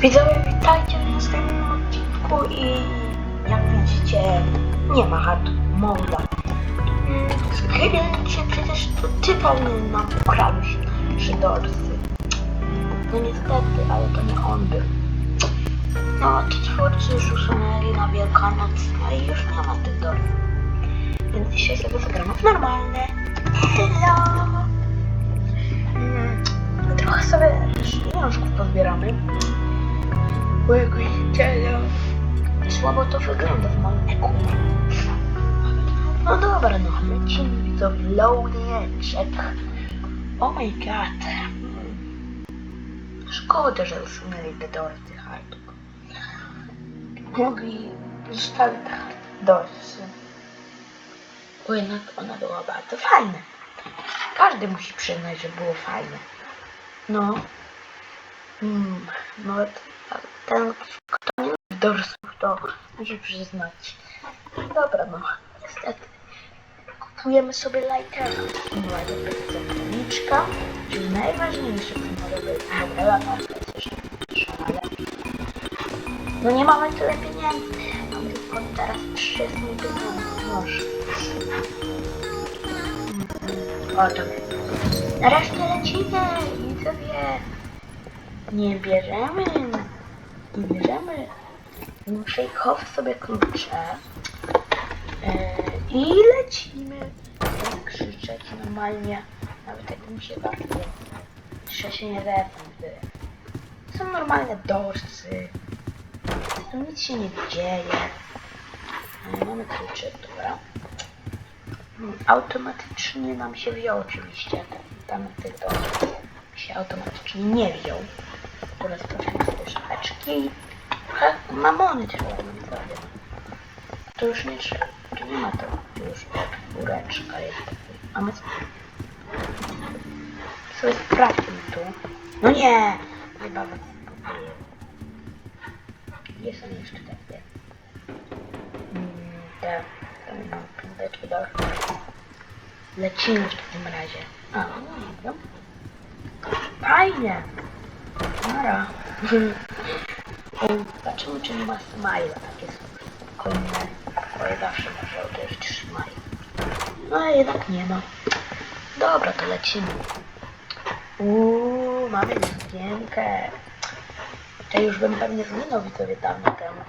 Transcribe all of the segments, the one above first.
Widzowie, witajcie w następnym odcinku i jak widzicie, nie ma hard moda. Skrycie przecież to ty pewnie nam ukradłeś trzy dorsy. No niestety, ale to nie on był. No, ci twórcy już usunęli na Wielkanoc, no i już nie ma tych dorsów. Więc dzisiaj sobie zagramy w normalne. Hello! Mm, trochę sobie pieniążków pozbieramy. Widzicie, no, słabo to wygląda w moim eku. No dobra, no lecimy widzowie, loading. Oh my god. Szkoda, że usunęli te dorsy hard. Mogli zostawić dorsy. Bo jednak ona była bardzo fajna. Każdy musi przyznać, że było fajne. No. Mm, no ten, kto nie lubi dorsów, to może przyznać. Dobra, no. Niestety. Kupujemy sobie lightera. Lighter zapalniczka, czyli najważniejsze, co mniejsza, ale... No nie mamy tyle pieniędzy. Mamy tylko teraz 300 tysięcy. Może. O, to Nareszcie lecimy, widzowie. Nie bierzemy, nie bierzemy. Muszę chować sobie klucze. E, I lecimy. Nie krzyczeć normalnie. Nawet jak mi się bardzo. Jeszcze się nie zepnę, gdy. Są normalne dorsy. Tu nic się nie dzieje. E, Mamy klucze, dobra. Mm, Automatycznie nam się wziął oczywiście. Ten, tam tych się automatycznie nie wziął. Teraz sobie szapeczki. Trochę mamony trzeba nam zrobić. To już nie trzeba. Tu nie ma to już czwóreczka jest. A my sobie sprawdźmy tu. No nie! Chyba kupuję. Gdzie są jeszcze takie? Mm, te, te mam piąteczki do Lecimy w takim razie. A, no, dobra. Fajnie! Nara. Zobaczymy, czy nie ma smile. Takie są. Bo ja zawsze może jest smile. No ale jednak nie ma. Dobra, to lecimy. Uuu, mamy zdjękę. To już bym pewnie zginął widzowie dawno temu.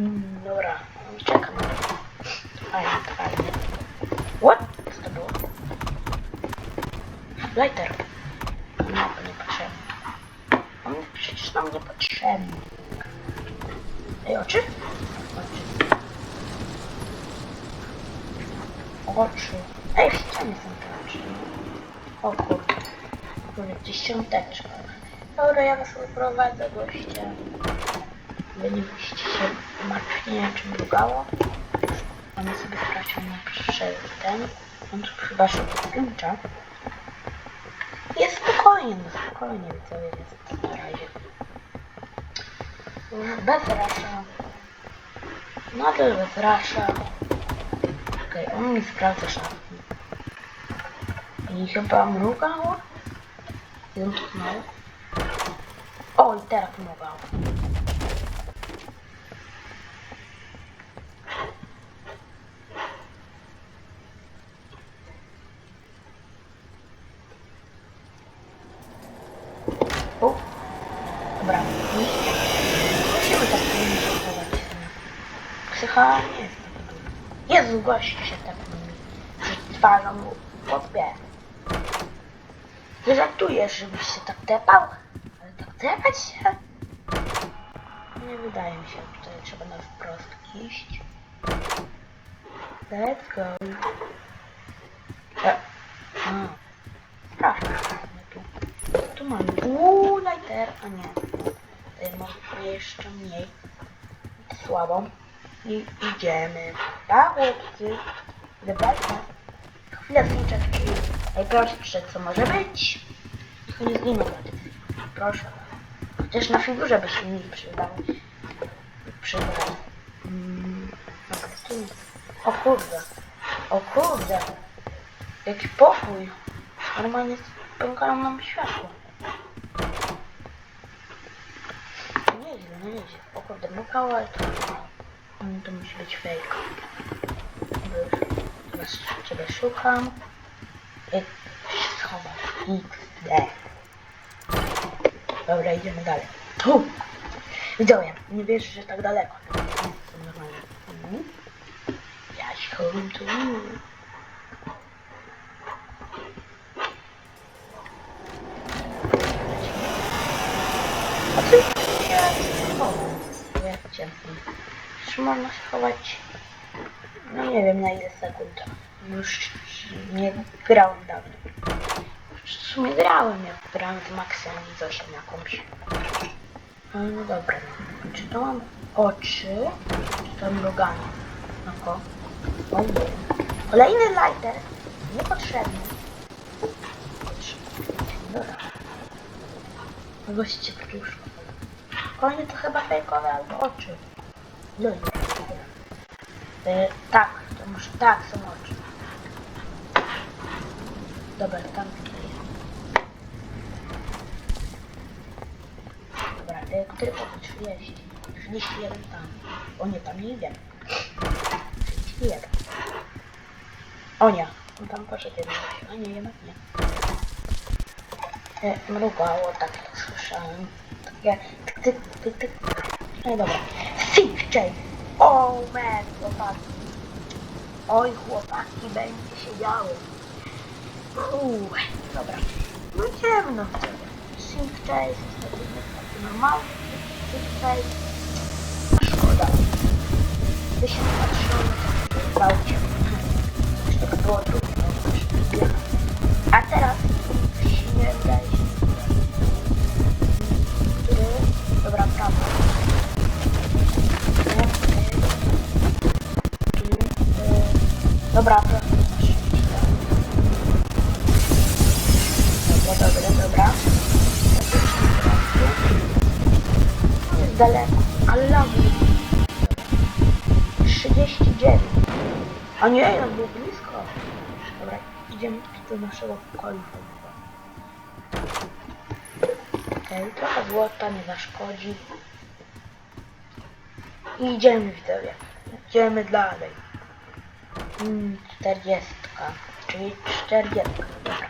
Mm, dobra, czekam na to. Fajnie, fajnie. What? Co to było? Lighter. Oczy? Oczy. Oczy. Ej, w ścianie są te oczy. O kurde. Kurde, dziesiąteczka. Dobra, ja was wyprowadzę goście. Wy nie byście się martwili, czym drugało. A my sobie sprawdźmy przez ten. On tu chyba się podłącza. Jest spokojnie, no spokojnie widzowie jest na razie. Bez rasza. Nadal bez rasza. Okej, on mi sprawdza szafki. I chyba mrugał. I on tknął. O, i teraz mrugał. O, dobra. Musimy tak przygotować. Duża. Jezu, gościu się tak. Że twarzą mu podbie. Nie żartujesz, żebyś się tak tepał? Ale tak tepać się? Nie wydaje mi się, tutaj trzeba na wprost iść. Let's go. E, a, sprawdźmy tu. Tu mamy. Lighter. A nie. Tutaj mamy jeszcze mniej. Słabą. I idziemy. Tak, chłopcy. Zobaczmy. Chwilę chwileczki. Najprostsze co może być. Niech nie wtedy. Proszę. Chociaż na figurze by się nie przydał. Przydał. Mm. O kurde. O kurde. Jaki pokój. Normalnie pękają nam światło. No nie, o kurde, mukało, ale to... To musi być fake. Teraz ciebie szukam. I schowam. XD. Dobra, idziemy dalej. Tu! Widziałem, nie wiesz, że tak daleko. Normalnie. Mhm. Ja się chowam tu. A ty się schowam. Wiecie. Czy można się chować? No nie wiem na ile sekund. Już nie grałem dawno. W sumie grałem, jak grałem z Maxem i Zosią jakąś. No, no dobra. Czy to mam oczy? Czy to mruganie? Oko. O nie. Kolejny lighter. Niepotrzebny. Dobra. Goście kruszko. Kolejny to chyba fejkowe albo oczy. No i e, tak, to muszę, tak, oczy. Dobra, tam tutaj. Dobra, e, który pokój? 30. 31 tam. O nie, tam nie idziemy. 31. O nie, on tam poszedł jeden. O nie, jednak nie. E, mrugało, tak jak słyszałem. Takie tyk, tyk, tyk, tyk. No dobra. Chase. O man, chłopaki. Oj, chłopaki, będzie się działo. Uuu, dobra. No ciemno wtedy. Sync Chase, wtedy taki normalny Sync Chase. No szkoda. By się patrzyło na bałcie. Tak było trudno. A teraz nie wydaje Dobra, proszę. Dobra, dobra, dobra. Daleko, ale lawy. 39. A nie, no było blisko. Dobra, idziemy do naszego pokoju. Okej, trochę złota nie zaszkodzi. I idziemy widzowie. Idziemy dalej. Mm, 40. Czyli 40. Dobra.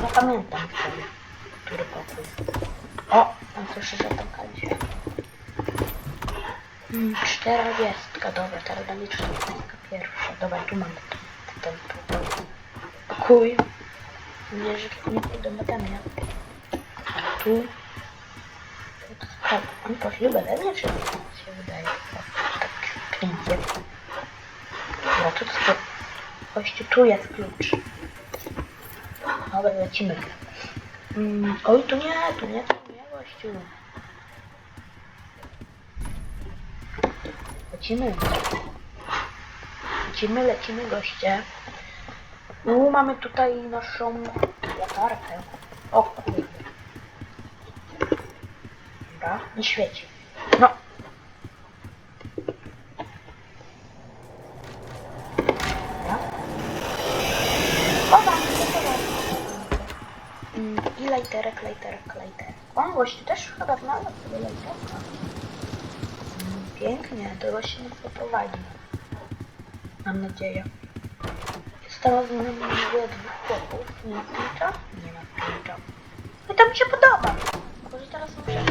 Zapamiętam sobie, który pokój. O, tam słyszę, że tam kali się. Mm, 40. Dobra, teraz będzie 40 pierwsza. Dobra, tu mamy ten pokój. Pokój. Nie, że nie pójdę na mnie. A tu. A, on poszli beze mnie, czy się wydaje? O, tak klinkiem. No tu co? Gościu, tu jest klucz. Dobra, lecimy. Mm, oj, tu nie, tu nie, tu nie, gościu. Lecimy. Lecimy, lecimy, goście. No, mamy tutaj naszą latarkę. O kurde. Dobra, nie świeci. No. Dobra. O, tam, gotowe. Mm, I lajterek, lajterek, lajterek. O, gościu też chyba znalazł sobie lajterka. Pięknie, to gościu nas poprowadzi. Mam nadzieję. Zostało z nami dwóch chłopów. Nie ma klucza? Nie ma klucza. No to mi się podoba. Może teraz muszę.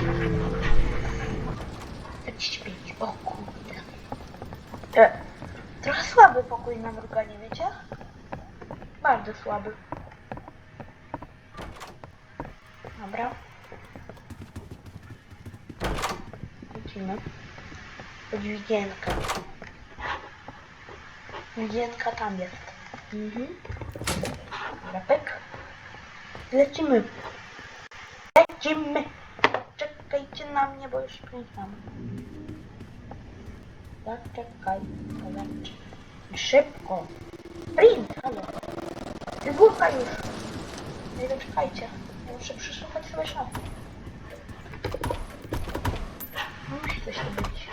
45. O kurde. E, trochę słaby pokój na mruganie, wiecie? Bardzo słaby. Dobra. Lecimy. Dźwigienka. Dźwigienka tam jest. Mhm. Pyk. Lecimy. Lecimy. Czekajcie na mnie, bo już pękam. Zaczekaj. Zobacz. Szybko. Sprint, halo. Wybucha już. Nie zaczekajcie. Prze przeszukać sobie szafę. Musi coś tu być.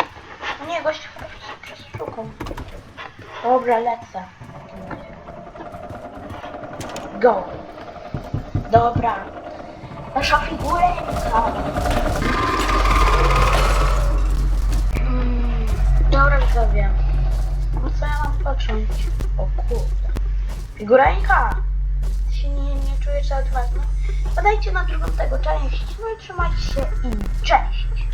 No nie, gość chyba przeszukał. Dobra, lecę. Go. Dobra. Nasza figurka. Mm, dobra, widzowie. No co ja mam począć? O kurde. Figureńka! Ty się nie, nie czujesz odważna? Podajcie na drugą tego część. No i trzymajcie się i cześć!